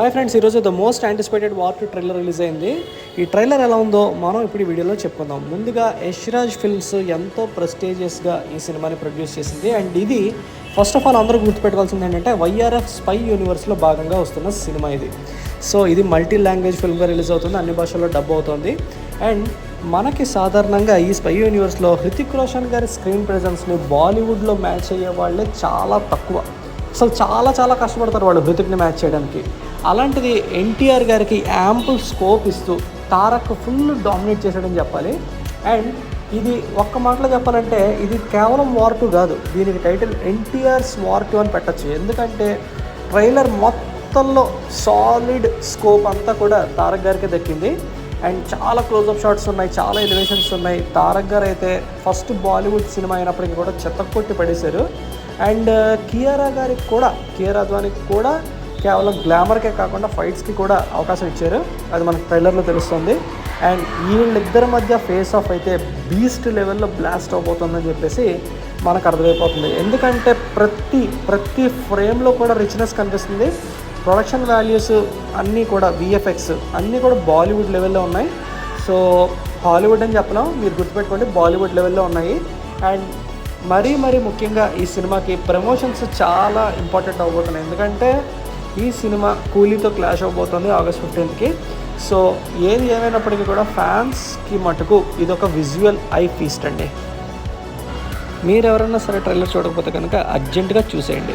Hi friends ఈరోజు the most anticipated war two trailer release అయింది. ఈ ట్రైలర్ ఎలా ఉందో మనం ఇప్పుడు ఈ వీడియోలో చెప్పుకుందాం. ముందుగా యశ్రాజ్ ఫిల్మ్స్ ఎంతో ప్రెస్టీజియస్గా ఈ సినిమాని ప్రొడ్యూస్ చేసింది. అండ్ ఇది ఫస్ట్ ఆఫ్ ఆల్ అందరూ గుర్తుపెట్టుకోవాల్సింది ఏంటంటే వైఆర్ఎఫ్ స్పై యూనివర్స్లో భాగంగా వస్తున్న సినిమా ఇది. సో ఇది మల్టీ లాంగ్వేజ్ ఫిల్మ్గా రిలీజ్ అవుతుంది అన్ని భాషల్లో డబ్ అవుతుంది. అండ్ మనకి సాధారణంగా ఈ స్పై యూనివర్స్లో హృతిక్ రోషన్ గారి స్క్రీన్ ప్రెజెన్స్ని బాలీవుడ్లో మ్యాచ్ అయ్యే వాళ్ళే చాలా తక్కువ. అసలు చాలా చాలా కష్టపడతారు వాళ్ళు హృతిక్ని మ్యాచ్ చేయడానికి. అలాంటిది ఎన్టీఆర్ గారికి యాంపుల్ స్కోప్ ఇస్తూ తారక్ ఫుల్ డామినేట్ చేశాడని చెప్పాలి. అండ్ ఇది ఒక్క మాటలో చెప్పాలంటే ఇది కేవలం వార్ టూ కాదు. దీనికి టైటిల్ ఎన్టీఆర్స్ వార్ టూ అని పెట్టచ్చు. ఎందుకంటే ట్రైలర్ మొత్తంలో సాలిడ్ స్కోప్ అంతా కూడా తారక్ గారికి దక్కింది. అండ్ చాలా క్లోజ్అప్ షాట్స్ ఉన్నాయి చాలా ఎలివేషన్స్ ఉన్నాయి. తారక్ గారు అయితే ఫస్ట్ బాలీవుడ్ సినిమా అయినప్పటికీ కూడా చెత్త కొట్టి పడేశారు. అండ్ కియారా uh, గారికి కూడా కియారా అద్వానికి కూడా కేవలం గ్లామర్కే కాకుండా ఫైట్స్కి కూడా అవకాశం ఇచ్చారు. అది మనకు ట్రైలర్లో తెలుస్తుంది. అండ్ వీళ్ళిద్దరి మధ్య ఫేస్ ఆఫ్ అయితే బీస్ట్ లెవెల్లో బ్లాస్ట్ అవబోతుందని చెప్పేసి మనకు అర్థమైపోతుంది. ఎందుకంటే ప్రతి ప్రతి ఫ్రేమ్లో కూడా రిచ్నెస్ కనిపిస్తుంది. ప్రొడక్షన్ వాల్యూస్ అన్నీ కూడా విఎఫ్ఎక్స్ అన్నీ కూడా బాలీవుడ్ లెవెల్లో ఉన్నాయి. సో హాలీవుడ్ అని చెప్పలేం. మీరు గుర్తుపెట్టుకోండి బాలీవుడ్ లెవెల్లో ఉన్నాయి. అండ్ మరీ మరీ ముఖ్యంగా ఈ సినిమాకి ప్రమోషన్స్ చాలా ఇంపార్టెంట్ అవబోతున్నాయి. ఎందుకంటే ఈ సినిమా కూలీతో క్లాష్ అవబోతుంది ఆగస్ట్ ఫిఫ్టీన్త్కి. సో ఏది ఏమైనప్పటికీ కూడా ఫ్యాన్స్కి మటుకు ఇది ఒక విజువల్ ఐ ఫీస్ట్ అండి. మీరు ఎవరైనా సరే ట్రైలర్ చూడకపోతే కనుక అర్జెంటుగా చూసేయండి.